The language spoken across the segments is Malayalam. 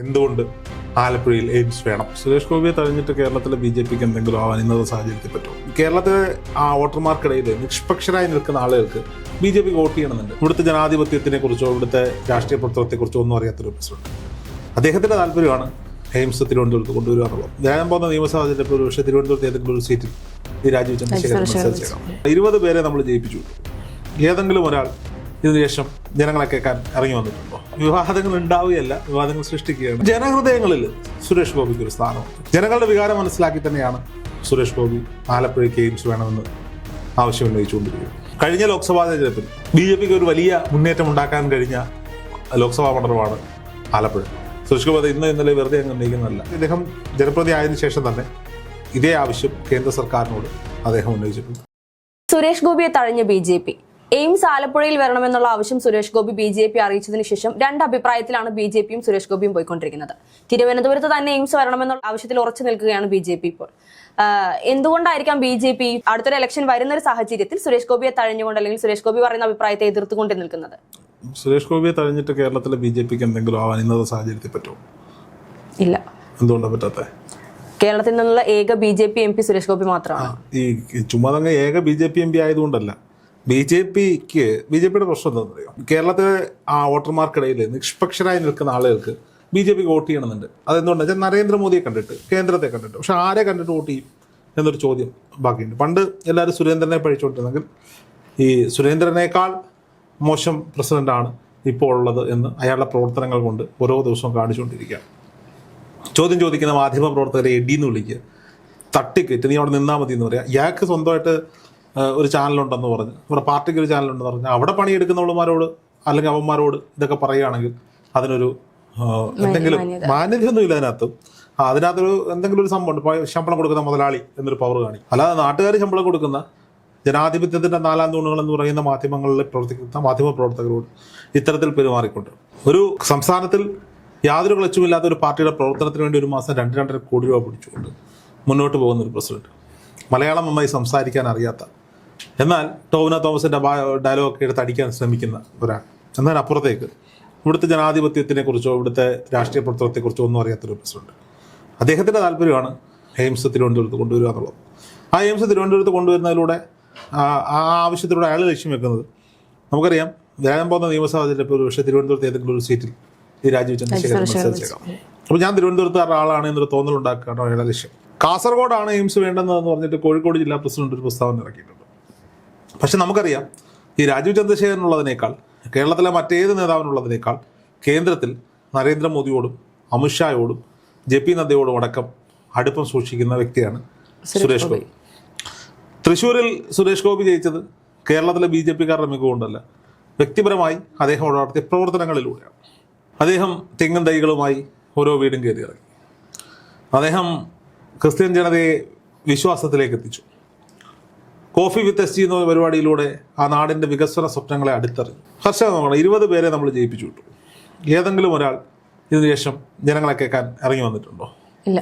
എന്തുകൊണ്ട് ആലപ്പുഴയിൽ എയിംസ് വേണം? സുരേഷ് ഗോപിയെ തഴഞ്ഞിട്ട് കേരളത്തിലെ ബി ജെ പിക്ക് എന്തെങ്കിലും ആവാൻ ഇന്നത്തെ സാഹചര്യത്തിൽ പറ്റും കേരളത്തിലെ ആ വോട്ടർമാർക്കിടയിൽ നിഷ്പക്ഷരായി നിൽക്കുന്ന ആളുകൾക്ക് ബി ജെ പിക്ക് വോട്ട് ചെയ്യണമെന്നുണ്ട്. ഇവിടുത്തെ ജനാധിപത്യത്തിനെ കുറിച്ചോ ഇവിടുത്തെ രാഷ്ട്രീയ പ്രവർത്തനത്തെ കുറിച്ചോ ഒന്നും അറിയാത്തൊരു പ്രസിഡന്റ് അദ്ദേഹത്തിന്റെ താല്പര്യമാണ് എയിംസ് തിരുവനന്തപുരത്ത് കൊണ്ടുവരിക എന്നുള്ളത് ഞാൻ പോകുന്ന നിയമസഭാ ഒരു പക്ഷേ തിരുവനന്തപുരത്ത് ഏതെങ്കിലും ഒരു സീറ്റിൽ ഈ രാജീവ് ചന്ദ്രശേഖരൻ മത്സരിച്ചേക്കാം. ഇരുപത് പേരെ നമ്മൾ ജയിപ്പിച്ചു. ഏതെങ്കിലും ഒരാൾ ഇതിനുശേഷം ജനങ്ങളെ കേൾക്കാൻ ഇറങ്ങി വന്നിട്ടുണ്ടോ? വിവാദങ്ങൾ ഉണ്ടാവുകയല്ല വിവാദങ്ങൾ സൃഷ്ടിക്കുകയാണ്. ജനഹൃദയങ്ങളിൽ സുരേഷ് ഗോപിക്ക് ഒരു സ്ഥാനമുണ്ട്. ജനങ്ങളുടെ വികാരം മനസ്സിലാക്കി തന്നെയാണ് സുരേഷ് ഗോപി ആലപ്പുഴയ്ക്ക് എയിംസ് വേണമെന്ന് ആവശ്യം ഉന്നയിച്ചുകൊണ്ടിരിക്കുന്നത്. കഴിഞ്ഞ ലോക്സഭാ തെരഞ്ഞെടുപ്പിൽ ബി ജെ പിക്ക് ഒരു വലിയ മുന്നേറ്റം ഉണ്ടാക്കാൻ കഴിഞ്ഞ ലോക്സഭാ മണ്ഡലമാണ് ആലപ്പുഴ. സുരേഷ് ഗോപി ഇന്ന് ഇന്നലെ വെറുതെ അങ്ങ് ഉന്നയിക്കുന്നതല്ല. ഇദ്ദേഹം ജനപ്രതി ആയതിനു ശേഷം തന്നെ ഇതേ ആവശ്യം കേന്ദ്ര സർക്കാരിനോട് അദ്ദേഹം ഉന്നയിച്ചിട്ടുണ്ട്. സുരേഷ് ഗോപിയെ തഴഞ്ഞ ബി ജെ പി. എയിംസ് ആലപ്പുഴയിൽ വരണമെന്നുള്ള ആവശ്യം Suresh Gopi B J P അറിയിച്ചതിന് ശേഷം രണ്ട് അഭിപ്രായത്തിലാണ് ബി ജെ പിയും സുരേഷ് ഗോപിയും പോയിക്കൊണ്ടിരിക്കുന്നത്. തിരുവനന്തപുരത്ത് തന്നെ എയിംസ് വരണമെന്നുള്ള ആവശ്യത്തിൽ ഉറച്ചു നിൽക്കുകയാണ് ബി ജെ പി ഇപ്പോൾ. എന്തുകൊണ്ടായിരിക്കാം ബി ജെ പി അടുത്തൊരു ഇലക്ഷൻ വരുന്ന ഒരു സാഹചര്യത്തിൽ സുരേഷ് ഗോപിയെ തഴഞ്ഞുകൊണ്ട് അല്ലെങ്കിൽ സുരേഷ് ഗോപി പറയുന്ന അഭിപ്രായത്തെ എതിർത്തുകൊണ്ട് നിൽക്കുന്നത്? സുരേഷ് ഗോപിയെ തഴഞ്ഞിട്ട് കേരളത്തിലെ ബി ജെ പിക്ക് എന്തെങ്കിലും ആവാൻ ഇന്നത്തെ സാഹചര്യത്തിൽ പറ്റുമോ? ഇല്ല. എന്തുകൊണ്ടാണ് പറ്റാത്ത? കേരളത്തിൽ നിന്നുള്ള ഏക B J P M P Suresh Gopi മാത്രമാണ്. ഈ ചുമ്മാ ഏക B J P M P ആയതുകൊണ്ടല്ല. B J പിക്ക് ബി ജെ പിയുടെ പ്രശ്നം എന്താണെന്ന് അറിയാം കേരളത്തിലെ ആ വോട്ടർമാർക്കിടയിൽ നിഷ്പക്ഷരായി നിൽക്കുന്ന ആളുകൾക്ക് ബി ജെ പിക്ക് വോട്ട് ചെയ്യണമെന്നുണ്ട്. അതെന്തുകൊണ്ടാണ് വെച്ചാൽ നരേന്ദ്രമോദിയെ കണ്ടിട്ട് കേന്ദ്രത്തെ കണ്ടിട്ട്. പക്ഷെ ആരെ കണ്ടിട്ട് വോട്ട് ചെയ്യും എന്നൊരു ചോദ്യം ബാക്കിയുണ്ട്. പണ്ട് എല്ലാവരും സുരേന്ദ്രനെ പഴിച്ചുകൊണ്ടിരുന്നെങ്കിൽ ഈ സുരേന്ദ്രനേക്കാൾ മോശം പ്രസിഡന്റാണ് ഇപ്പോൾ ഉള്ളത് എന്ന് അയാളുടെ പ്രവർത്തനങ്ങൾ കൊണ്ട് ഓരോ ദിവസവും കാണിച്ചുകൊണ്ടിരിക്കുകയാണ്. ചോദ്യം ചോദിക്കുന്ന മാധ്യമ പ്രവർത്തകരെ എഡിന്ന് വിളിക്കുക തട്ടിക്കയറ്റ് നീ അവിടെ നിന്നാൽ മതി എന്ന് പറയാം. ഇയാൾക്ക് സ്വന്തമായിട്ട് ഒരു ചാനലുണ്ടെന്ന് പറഞ്ഞ്. ഇവിടെ പാർട്ടിക്ക് ഒരു ചാനലുണ്ടെന്ന് പറഞ്ഞ്. അവിടെ പണിയെടുക്കുന്നവളുമാരോട് അല്ലെങ്കിൽ അവന്മാരോട് ഇതൊക്കെ പറയുകയാണെങ്കിൽ അതിനൊരു എന്തെങ്കിലും മാന്യതയൊന്നും ഇല്ല അതിനകത്ത്. അതിനകത്തൊരു എന്തെങ്കിലും ഒരു സംഭവം ശമ്പളം കൊടുക്കുന്ന മുതലാളി എന്നൊരു പവർ കാണി. അല്ലാതെ നാട്ടുകാർ ശമ്പളം കൊടുക്കുന്ന ജനാധിപത്യത്തിന്റെ നാലാം തൂണുകൾ എന്ന് പറയുന്ന മാധ്യമങ്ങളിൽ പ്രവർത്തിക്കുന്ന മാധ്യമ പ്രവർത്തകരോട് ഇത്തരത്തിൽ പെരുമാറിക്കൊണ്ട് ഒരു സംസ്ഥാനത്തിൽ യാതൊരു ക്ലച്ചുമില്ലാത്ത ഒരു പാർട്ടിയുടെ പ്രവർത്തനത്തിന് വേണ്ടി ഒരു മാസം രണ്ട് രണ്ടര കോടി രൂപ പിടിച്ചുകൊണ്ട് മുന്നോട്ട് പോകുന്ന ഒരു പ്രസിഡന്റ്. മലയാളം നന്നായി സംസാരിക്കാൻ അറിയാത്ത എന്നാൽ ടോവിന തോമസിന്റെ ഡയലോഗ് ഒക്കെ എടുത്ത് അടിക്കാൻ ശ്രമിക്കുന്ന ഒരാൾ. എന്നാൽ അപ്പുറത്തേക്ക് ഇവിടുത്തെ ജനാധിപത്യത്തിനെ കുറിച്ചോ ഇവിടുത്തെ രാഷ്ട്രീയ പ്രവർത്തനത്തെക്കുറിച്ചോ ഒന്നും അറിയാത്തൊരു പ്രസിഡന്റ് അദ്ദേഹത്തിന്റെ താല്പര്യമാണ് എയിംസ് തിരുവനന്തപുരത്ത് കൊണ്ടുവരിക എന്നുള്ളത്. ആ എയിംസ് തിരുവനന്തപുരത്ത് കൊണ്ടുവരുന്നതിലൂടെ ആ ആവശ്യത്തിലൂടെ അയാൾ ലക്ഷ്യം വെക്കുന്നത് നമുക്കറിയാം വേഗം പോകുന്ന നിയമസഭാ തെരഞ്ഞെടുപ്പ് ഒരു പക്ഷേ തിരുവനന്തപുരത്ത് ഏതെങ്കിലും ഒരു സീറ്റിൽ ഈ രാജീവ് ചന്ദ്രശേഖരൻ മത്സരിച്ചേക്കാം. അപ്പോൾ ഞാൻ തിരുവനന്തപുരത്തുകാരുടെ ആളാണ് എന്നൊരു തോന്നലുണ്ടാക്കുകയാണ് അയാളുടെ ലക്ഷ്യം. കാസർഗോഡാണ് എയിംസ് വേണ്ടെന്ന് പറഞ്ഞിട്ട് കോഴിക്കോട് ജില്ലാ പ്രസിഡന്റ് ഒരു പ്രസ്താവന ഇറക്കിയിട്ടുണ്ട്. പക്ഷെ നമുക്കറിയാം ഈ രാജീവ് ചന്ദ്രശേഖരനുള്ളതിനേക്കാൾ കേരളത്തിലെ മറ്റേത് നേതാവിനുള്ളതിനേക്കാൾ കേന്ദ്രത്തിൽ നരേന്ദ്രമോദിയോടും അമിത്ഷായോടും ജെ പി നദ്ദയോടും അടക്കം അടുപ്പം സൂക്ഷിക്കുന്ന വ്യക്തിയാണ് സുരേഷ് ഗോപി. തൃശ്ശൂരിൽ സുരേഷ് ഗോപി ജയിച്ചത് കേരളത്തിലെ ബി ജെ പിക്കാരുടെ മികവുകൊണ്ടല്ല വ്യക്തിപരമായി അദ്ദേഹം നടത്തിയ പ്രവർത്തനങ്ങളിലൂടെയാണ്. അദ്ദേഹം തെങ്ങും തൈകളുമായി ഓരോ വീടും കയറി ഇറങ്ങി അദ്ദേഹം ക്രിസ്ത്യൻ ജനതയെ വിശ്വാസത്തിലേക്ക് എത്തിച്ചു കോഫി വിത്ത് എസ് ജി എന്ന പരിപാടിയിലൂടെ ആ നാടിന്റെ വികസന സ്വപ്നങ്ങളെ അടുത്തറിഞ്ഞു. കർഷകർ നോക്കണം ഇരുപത് പേരെ നമ്മൾ ജയിപ്പിച്ചു വിട്ടു. ഏതെങ്കിലും ഒരാൾ ഇതിനുശേഷം ജനങ്ങളെ കേൾക്കാൻ ഇറങ്ങി വന്നിട്ടുണ്ടോ? ഇല്ല.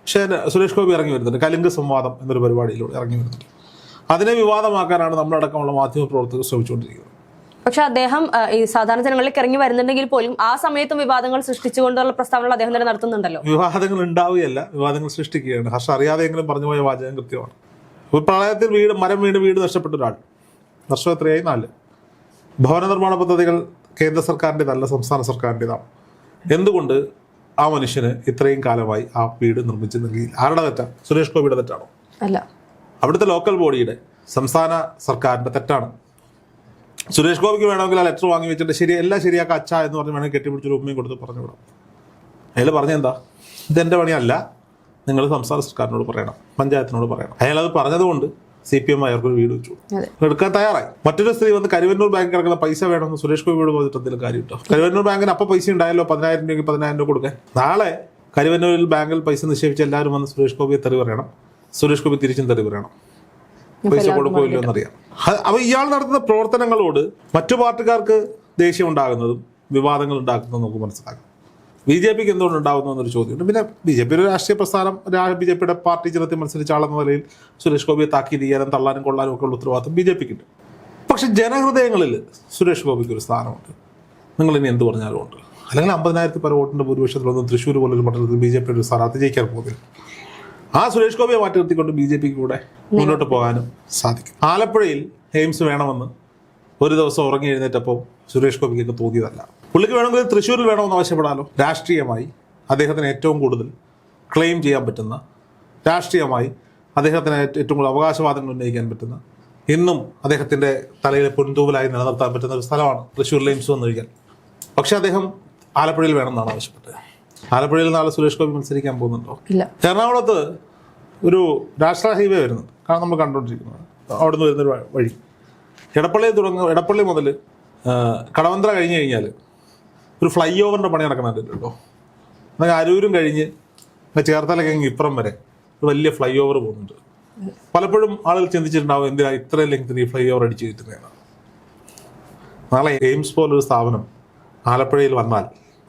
പക്ഷേ സുരേഷ് ഗോപി ഇറങ്ങി വരുന്നുണ്ട്. കലിംഗ സംവാദം എന്നൊരു പരിപാടിയിലൂടെ ഇറങ്ങി വരുന്നുണ്ട്. അതിനെ വിവാദമാക്കാനാണ് നമ്മളടക്കമുള്ള മാധ്യമ പ്രവർത്തകർ ശ്രമിച്ചുകൊണ്ടിരിക്കുന്നത്. പക്ഷെ അദ്ദേഹം ഈ സാധാരണ ജനങ്ങളിലേക്ക് ഇറങ്ങി വരുന്നുണ്ടെങ്കിൽ പോലും ആ സമയത്തും വിവാദങ്ങൾ സൃഷ്ടിച്ചുകൊണ്ടുള്ള പ്രസ്താവനകൾ അദ്ദേഹം തന്നെ നടത്തുന്നുണ്ടല്ലോ. വിവാദങ്ങൾ ഉണ്ടാവുകയല്ല. വിവാദങ്ങൾ സൃഷ്ടിക്കുകയാണ്. ഹർഷ അറിയാതെ എങ്കിലും പറഞ്ഞുപോയ വാചകം കൃത്യമാണ്. പ്രളയത്തിൽ വീട് മരം വീണ് വീട് നഷ്ടപ്പെട്ട ഒരാൾ. വർഷം എത്രയായി? നാല്. ഭവന നിർമ്മാണ പദ്ധതികൾ കേന്ദ്ര സർക്കാരിന്റെതല്ല സംസ്ഥാന സർക്കാരിന്റെതാണ്. എന്തുകൊണ്ട് ആ മനുഷ്യന് ഇത്രയും കാലമായി ആ വീട് നിർമ്മിച്ച് നൽകി ആരുടെ തെറ്റാണ് സുരേഷ് ഗോപിയുടെ തെറ്റാണോ? അല്ല. അവിടുത്തെ ലോക്കൽ ബോഡിയുടെ സംസ്ഥാന സർക്കാരിന്റെ തെറ്റാണ്. സുരേഷ് ഗോപിക്ക് വേണമെങ്കിൽ ആ ലെറ്റർ വാങ്ങി വെച്ചിട്ട് ശരി എല്ലാം ശരിയാക്കാം അച്ഛ എന്ന് പറഞ്ഞ് വേണമെങ്കിൽ കെട്ടിപ്പിടിച്ചൊരു ഉമ്മയും കൊടുത്ത് പറഞ്ഞു വിടാം അയാൾ പറഞ്ഞെന്താ? ഇതെന്റെ പണിയല്ല. നിങ്ങൾ സംസ്ഥാന സർക്കാരിനോട് പറയണം പഞ്ചായത്തിനോട് പറയണം. അയാൾ അത് പറഞ്ഞതുകൊണ്ട് സി പി എം അയാൾക്കൊരു വീട് വെച്ചു. എടുക്കാൻ തയ്യാറായി. മറ്റൊരു സ്ത്രീ വന്ന് കരുവന്നൂർ ബാങ്കിൽ കിടക്കുന്ന പൈസ വേണമെന്ന് സുരേഷ് ഗോപിയോട് പറഞ്ഞിട്ട് എന്തെങ്കിലും കാര്യം കിട്ടും കരുവന്നൂർ ബാങ്കിന് അപ്പം പൈസ ഉണ്ടായല്ലോ പതിനായിരം രൂപയ്ക്ക് പതിനായിരം രൂപ കൊടുക്കാൻ. നാളെ കരുവന്നൂരിൽ ബാങ്കിൽ പൈസ നിക്ഷേപിച്ച് എല്ലാവരും വന്ന് സുരേഷ് ഗോപിയെ തെറി പറയണം. സുരേഷ് ഗോപി തിരിച്ചും തെറി പറയണം. പൈസ കൊടുക്കില്ലോ എന്നറിയാം. അപ്പൊ ഇയാൾ നടത്തുന്ന പ്രവർത്തനങ്ങളോട് മറ്റു പാർട്ടിക്കാർക്ക് ദേഷ്യം ഉണ്ടാകുന്നതും വിവാദങ്ങൾ ഉണ്ടാക്കുന്നതും നമുക്ക് മനസ്സിലാക്കാം. ബി ജെ പിക്ക് എന്തുകൊണ്ട് ഉണ്ടാകുന്നു എന്നൊരു ചോദ്യമുണ്ട്. പിന്നെ ബി ജെ പി ഒരു രാഷ്ട്രീയ പ്രസ്ഥാനം ബി ജെ പിയുടെ പാർട്ടി ചിഹ്നത്തിൽ മത്സരിച്ച ആളെന്ന നിലയിൽ സുരേഷ് ഗോപിയെ താക്കീത് ചെയ്യാനും തള്ളാനും കൊള്ളാനും ഒക്കെ ഉള്ള ഉത്തരവാദിത്വം ബി ജെ പിക്ക് ഉണ്ട് പക്ഷെ ജനഹൃദയങ്ങളിൽ സുരേഷ് ഗോപിക്ക് ഒരു സ്ഥാനമുണ്ട്. നിങ്ങൾ ഇനി എന്ത് പറഞ്ഞാലും ഉണ്ട്. അല്ലെങ്കിൽ അമ്പതിനായിരത്തി പല വോട്ടിന്റെ ഭൂരിപക്ഷത്തിലൊന്നും തൃശ്ശൂർ പോലൊരു മണ്ഡലത്തിൽ ബി ജെ പി ഒരു സ്ഥാനാർത്ഥി ജയിക്കാൻ പോകുന്നില്ല. ആ സുരേഷ് ഗോപിയെ മാറ്റി നിർത്തിക്കൊണ്ട് ബി ജെ പിക്ക് കൂടെ മുന്നോട്ട് പോകാനും സാധിക്കും. ആലപ്പുഴയിൽ എയിംസ് വേണമെന്ന് ഒരു ദിവസം ഉറങ്ങി എഴുന്നേറ്റപ്പോൾ സുരേഷ് ഗോപിക്ക് തോന്നിയതല്ല. പുള്ളിക്ക് വേണമെങ്കിൽ തൃശ്ശൂരിൽ വേണമെന്ന് ആവശ്യപ്പെടാലോ? രാഷ്ട്രീയമായി അദ്ദേഹത്തിന് ഏറ്റവും കൂടുതൽ ക്ലെയിം ചെയ്യാൻ പറ്റുന്ന രാഷ്ട്രീയമായി അദ്ദേഹത്തിന് ഏറ്റവും കൂടുതൽ അവകാശവാദങ്ങൾ ഉന്നയിക്കാൻ പറ്റുന്ന ഇന്നും അദ്ദേഹത്തിന്റെ തലയിലെ പൊൻതൂവലായി നിലനിർത്താൻ പറ്റുന്ന ഒരു സ്ഥലമാണ് തൃശ്ശൂർ എയിംസ് വന്നു കഴിഞ്ഞാൽ പക്ഷേ അദ്ദേഹം ആലപ്പുഴയിൽ വേണമെന്നാണ് ആവശ്യപ്പെട്ടത്. ആലപ്പുഴയിൽ നാളെ സുരേഷ് ഗോപി മത്സരിക്കാൻ പോകുന്നുണ്ടോ? ഇല്ല. എറണാകുളത്ത് ഒരു നാഷണൽ ഹൈവേ വരുന്നുണ്ട്. കാരണം നമ്മൾ കണ്ടുകൊണ്ടിരിക്കുന്നത്. അവിടെ നിന്ന് വരുന്നൊരു വഴി. എടപ്പള്ളി തുടങ്ങും എടപ്പള്ളി മുതൽ കടവന്ത്ര കഴിഞ്ഞ് കഴിഞ്ഞാൽ ഒരു ഫ്ലൈ ഓവറിന്റെ പണി നടക്കുന്ന കേട്ടോ എന്നാൽ അരൂരും കഴിഞ്ഞ് ചേർത്തലൊക്കെ ഇപ്പുറം വരെ ഒരു വലിയ ഫ്ലൈ ഓവർ പോകുന്നുണ്ട്. പലപ്പോഴും ആളുകൾ ചിന്തിച്ചിട്ടുണ്ടാവും എന്തിനാ ഇത്രയും ലെങ്ത്തിന് ഈ ഫ്ലൈ ഓവർ അടിച്ചു കിട്ടുന്നതാണ് നാളെ എയിംസ് പോലൊരു സ്ഥാപനം ആലപ്പുഴയിൽ വന്നാൽ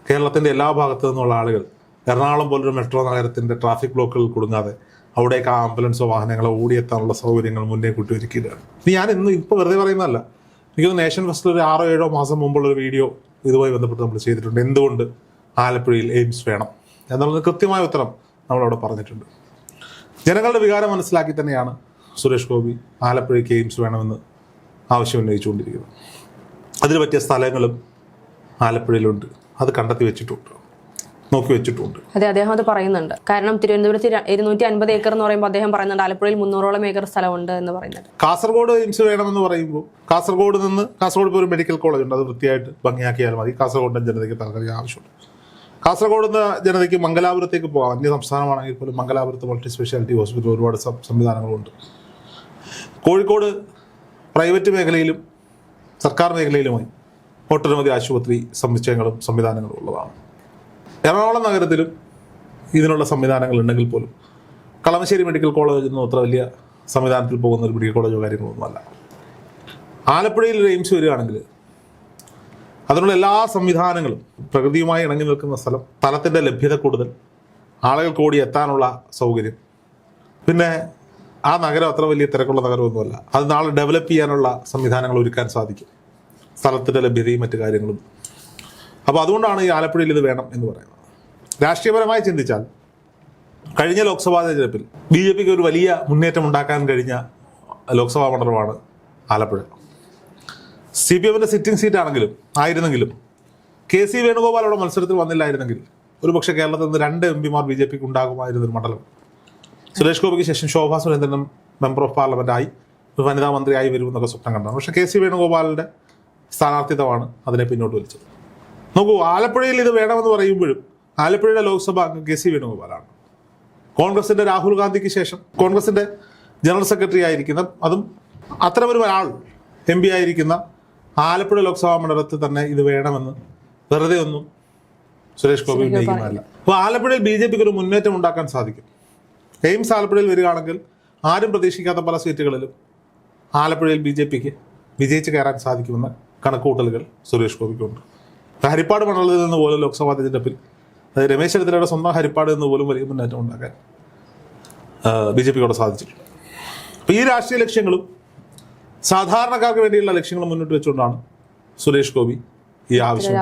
കേരളത്തിന്റെ എല്ലാ ഭാഗത്തു നിന്നുള്ള ആളുകൾ എറണാകുളം പോലൊരു മെട്രോ നഗരത്തിന്റെ ട്രാഫിക് ബ്ലോക്കുകൾ കുടുങ്ങാതെ അവിടേക്ക് ആംബുലൻസോ വാഹനങ്ങളോ ഓടിയെത്താനുള്ള സൗകര്യങ്ങൾ മുന്നേ കൂട്ടിയൊരുക്കിയിട്ടാണ് ഞാൻ ഇന്ന് ഇപ്പോൾ വെറുതെ പറയുന്നതല്ല എനിക്കൊന്ന് നേഷൻ ഫസ്റ്റിൽ ഒരു ആറോ ഏഴോ മാസം മുമ്പുള്ള ഒരു വീഡിയോ ഇതുമായി ബന്ധപ്പെട്ട് നമ്മൾ ചെയ്തിട്ടുണ്ട്. എന്തുകൊണ്ട് ആലപ്പുഴയിൽ എയിംസ് വേണം എന്നുള്ളത് കൃത്യമായ ഉത്തരം നമ്മളവിടെ പറഞ്ഞിട്ടുണ്ട്. ജനങ്ങളുടെ വികാരം മനസ്സിലാക്കി തന്നെയാണ് സുരേഷ് ഗോപി ആലപ്പുഴയ്ക്ക് എയിംസ് വേണമെന്ന് ആവശ്യം ഉന്നയിച്ചുകൊണ്ടിരിക്കുന്നത്. അതിന് പറ്റിയ സ്ഥലങ്ങളും ആലപ്പുഴയിലുണ്ട്. അത് കണ്ടെത്തി വെച്ചിട്ടുണ്ട്. നോക്കി വെച്ചിട്ടുണ്ട്. അതെ അദ്ദേഹം അത് പറയുന്നുണ്ട്. കാരണം തിരുവനന്തപുരത്ത് ഇരുന്നൂറ്റി അൻപത് ഏക്കർ എന്ന് പറയുമ്പോൾ അദ്ദേഹം പറയുന്നുണ്ട് ആലപ്പുഴയിൽ മുന്നൂറോളം ഏക്കർ സ്ഥലമുണ്ട് എന്ന് പറയുന്നത് കാസർഗോഡ് എയിംസ് വേണമെന്ന് പറയുമ്പോൾ കാസർഗോഡ് നിന്ന് കാസർഗോഡ് ഇപ്പോൾ ഒരു മെഡിക്കൽ കോളേജ് ഉണ്ട്. അത് വൃത്തിയായിട്ട് ഭംഗിയാക്കിയാൽ മതി. കാസർഗോഡിന്റെ ജനതയ്ക്ക് താൽക്കാലിക ആവശ്യമുണ്ട്. കാസർഗോഡ് നിന്ന് ജനതയ്ക്ക് മംഗലാപുരത്തേക്ക് പോകാം. അന്യ സംസ്ഥാനമാണെങ്കിൽ പോലും മംഗലാപുരത്ത് മൾട്ടി സ്പെഷ്യാലിറ്റി ഹോസ്പിറ്റൽ ഒരുപാട് സംവിധാനങ്ങളുണ്ട്. കോഴിക്കോട് പ്രൈവറ്റ് മേഖലയിലും സർക്കാർ മേഖലയിലുമായി ഒട്ടനവധി ആശുപത്രി സമുച്ചയങ്ങളും സംവിധാനങ്ങളും ഉള്ളതാണ്. എറണാകുളം നഗരത്തിലും ഇതിനുള്ള സംവിധാനങ്ങൾ ഉണ്ടെങ്കിൽ പോലും കളമശ്ശേരി മെഡിക്കൽ കോളേജ് ഒന്നും അത്ര വലിയ സംവിധാനത്തിൽ പോകുന്ന ഒരു മെഡിക്കൽ കോളേജോ കാര്യങ്ങളൊന്നുമല്ല ആലപ്പുഴയിൽ ഒരു എയിംസ് വരികയാണെങ്കിൽ അതിനുള്ള എല്ലാ സംവിധാനങ്ങളും പ്രകൃതിയുമായി ഇണങ്ങി നിൽക്കുന്ന സ്ഥലം സ്ഥലത്തിന്റെ ലഭ്യത കൂടുതൽ ആളുകൾ കൂടി എത്താനുള്ള സൗകര്യം. പിന്നെ ആ നഗരം അത്ര വലിയ തിരക്കുള്ള നഗരമൊന്നുമല്ല. അത് നാളെ ഡെവലപ്പ് ചെയ്യാനുള്ള സംവിധാനങ്ങൾ ഒരുക്കാൻ സാധിക്കും. സ്ഥലത്തിന്റെ ലഭ്യതയും മറ്റു കാര്യങ്ങളും. അപ്പോൾ അതുകൊണ്ടാണ് ഈ ആലപ്പുഴയിൽ ഇത് വേണം എന്ന് പറയുന്നത്. രാഷ്ട്രീയപരമായി ചിന്തിച്ചാൽ കഴിഞ്ഞ ലോക്സഭാ തെരഞ്ഞെടുപ്പിൽ ബി ജെ പിക്ക് ഒരു വലിയ മുന്നേറ്റം ഉണ്ടാക്കാൻ കഴിഞ്ഞ ലോക്സഭാ മണ്ഡലമാണ് ആലപ്പുഴ. സി പി എമ്മിന്റെ സിറ്റിംഗ് സീറ്റ് ആണെങ്കിലും ആയിരുന്നെങ്കിലും കെ സി വേണുഗോപാൽ അവിടെ മത്സരത്തിൽ വന്നില്ലായിരുന്നെങ്കിൽ ഒരുപക്ഷെ കേരളത്തിൽ നിന്ന് രണ്ട് എം പിമാർ ബി ജെ പിക്ക് ഉണ്ടാകുമായിരുന്ന ഒരു മണ്ഡലം. സുരേഷ് ഗോപിക്ക് ശേഷം ശോഭാ സുരേന്ദ്രനും മെമ്പർ ഓഫ് ആയി വനിതാ മന്ത്രിയായി വരുമെന്നൊക്കെ സ്വപ്നം കണ്ടതാണ്. പക്ഷേ കെ സി വേണുഗോപാലിന്റെ സ്ഥാനാർത്ഥിത്വമാണ് അതിനെ പിന്നോട്ട് വലിച്ചത്. നോക്കൂ ആലപ്പുഴയിൽ ഇത് വേണമെന്ന് പറയുമ്പോഴും ആലപ്പുഴയുടെ ലോക്സഭ അംഗം കെ സി വേണുഗോപാലാണ്. കോൺഗ്രസിന്റെ രാഹുൽ ഗാന്ധിക്ക് ശേഷം കോൺഗ്രസിന്റെ ജനറൽ സെക്രട്ടറി ആയിരിക്കുന്ന അതും അത്തരമൊരു ഒരാൾ എം പി ആയിരിക്കുന്ന ആലപ്പുഴ ലോക്സഭാ മണ്ഡലത്തിൽ തന്നെ ഇത് വേണമെന്ന് വെറുതെ ഒന്നും സുരേഷ് ഗോപി ഉന്നയിക്കുന്നതല്ല അപ്പോൾ ആലപ്പുഴയിൽ ബി ജെ പിക്ക് ഒരു മുന്നേറ്റം ഉണ്ടാക്കാൻ സാധിക്കും. എയിംസ് ആലപ്പുഴയിൽ വരികയാണെങ്കിൽ ആരും പ്രതീക്ഷിക്കാത്ത പല സീറ്റുകളിലും ആലപ്പുഴയിൽ ബി ജെ പിക്ക് വിജയിച്ച് കയറാൻ സാധിക്കുമെന്ന കണക്കുകൂട്ടലുകൾ സുരേഷ് ഗോപിക്കുണ്ട്. ഹരിപ്പാട് മണ്ഡലത്തിൽ നിന്ന് പോലും ലോക്സഭാ തെരഞ്ഞെടുപ്പിൽ അതായത് രമേശ് ചെന്നിത്തലയുടെ സ്വന്തം ഹരിപ്പാട് എന്ന് പോലും വലിയ മുന്നേറ്റം ഉണ്ടാക്കാൻ ബി ജെ പിയോടെ സാധിച്ചിട്ടുണ്ട്. അപ്പോൾ ഈ രാഷ്ട്രീയ ലക്ഷ്യങ്ങളും സാധാരണക്കാർക്ക് വേണ്ടിയുള്ള ലക്ഷ്യങ്ങൾ മുന്നോട്ട് വെച്ചുകൊണ്ടാണ് സുരേഷ് ഗോപി ഈ ആവശ്യം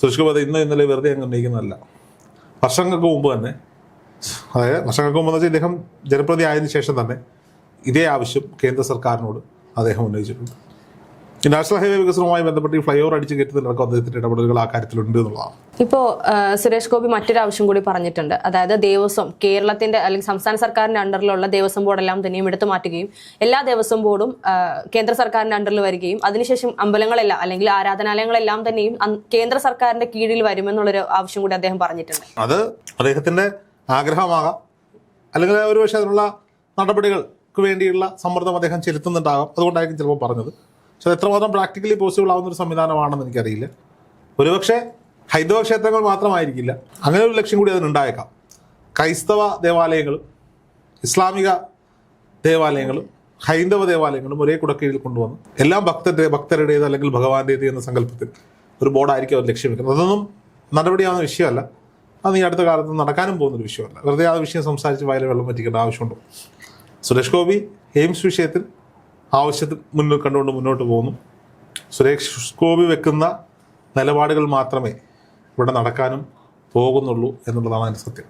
സുരേഷ് ഗോപി അത് ഇന്ന് ഇന്നലെ വെറുതെ അങ്ങ് ഉന്നയിക്കുന്നതല്ല. വർഷങ്ങൾക്ക് മുമ്പ് തന്നെ അതായത് വർഷങ്ങൾക്ക് മുമ്പ് വെച്ചാൽ ഇദ്ദേഹം ജനപ്രതി ആയതിനു ശേഷം തന്നെ ഇതേ ആവശ്യം കേന്ദ്ര സർക്കാരിനോട് അദ്ദേഹം ഉന്നയിച്ചിട്ടുണ്ട്. നാഷണൽ ഹൈവേ വികസനവുമായി ബന്ധപ്പെട്ട് ഈ ഫ്ലൈ ഓവർ അടിച്ച് കയറ്റുന്നതിലടക്കം അദ്ദേഹത്തിന്റെ ഇടപെടലുകൾ ആ കാര്യത്തിലുണ്ട് എന്നുള്ളതാണ്. ഇപ്പോ സുരേഷ് ഗോപി മറ്റൊരു ആവശ്യം കൂടി പറഞ്ഞിട്ടുണ്ട്. അതായത് ദേവസ്വം കേരളത്തിന്റെ അല്ലെങ്കിൽ സംസ്ഥാന സർക്കാരിന്റെ അണ്ടറിലുള്ള ദേവസ്വം ബോർഡെല്ലാം തന്നെയും എടുത്തു മാറ്റുകയും എല്ലാ ദേവസ്വം ബോർഡും കേന്ദ്ര സർക്കാരിന്റെ അണ്ടറിൽ വരികയും അതിനുശേഷം അമ്പലങ്ങളെല്ലാം അല്ലെങ്കിൽ ആരാധനാലയങ്ങളെല്ലാം തന്നെയും കേന്ദ്ര സർക്കാരിന്റെ കീഴിൽ വരുമെന്നുള്ളൊരു ആവശ്യം കൂടി അദ്ദേഹം പറഞ്ഞിട്ടുണ്ട്. അത് അദ്ദേഹത്തിന്റെ ആഗ്രഹമാകാം. അല്ലെങ്കിൽ ഒരുപക്ഷെ അതിനുള്ള നടപടികൾക്ക് വേണ്ടിയുള്ള സമ്മർദ്ദം അദ്ദേഹം ചെലുത്തുന്നുണ്ടാകാം. അതുകൊണ്ടായിരിക്കും ചിലപ്പോൾ പറഞ്ഞത്. പക്ഷെ എത്രമാത്രം പ്രാക്ടിക്കലി പോസിബിൾ ആവുന്ന ഒരു സംവിധാനമാണെന്ന് എനിക്കറിയില്ല. ഒരുപക്ഷെ ഹൈന്ദവ ക്ഷേത്രങ്ങൾ മാത്രമായിരിക്കില്ല. അങ്ങനെ ഒരു ലക്ഷ്യം കൂടി അതിനുണ്ടായേക്കാം. ക്രൈസ്തവ ദേവാലയങ്ങളും ഇസ്ലാമിക ദേവാലയങ്ങളും ഹൈന്ദവ ദേവാലയങ്ങളും ഒരേ കുടക്കീഴിൽ കൊണ്ടുവന്ന് എല്ലാം ഭക്തരുടെ ഭക്തരുടേത് അല്ലെങ്കിൽ ഭഗവാന്റേത് എന്ന സങ്കല്പത്തിൽ ഒരു ബോർഡായിരിക്കും അവർ ലക്ഷ്യം വെക്കുന്നത് അതൊന്നും നടപടിയാവുന്ന വിഷയമല്ല. അത് ഈ അടുത്ത കാലത്ത് നടക്കാനും പോകുന്ന ഒരു വിഷയമല്ല. വെറുതെ ആ വിഷയം സംസാരിച്ച് വയലിൽ വെള്ളം പറ്റിക്കേണ്ട ആവശ്യമുണ്ടോ? സുരേഷ് ഗോപി എയിംസ് വിഷയത്തിൽ ആവശ്യത്തിൽ മുന്നിൽ കണ്ടുകൊണ്ട് മുന്നോട്ട് പോകുന്നു. സുരേഷ് ഗോപി വെക്കുന്ന നിലപാടുകൾ മാത്രമേ ഇവിടെ നടക്കാനും പോകുന്നുള്ളൂ എന്നുള്ളതാണ് അതിന്റെ സത്യം.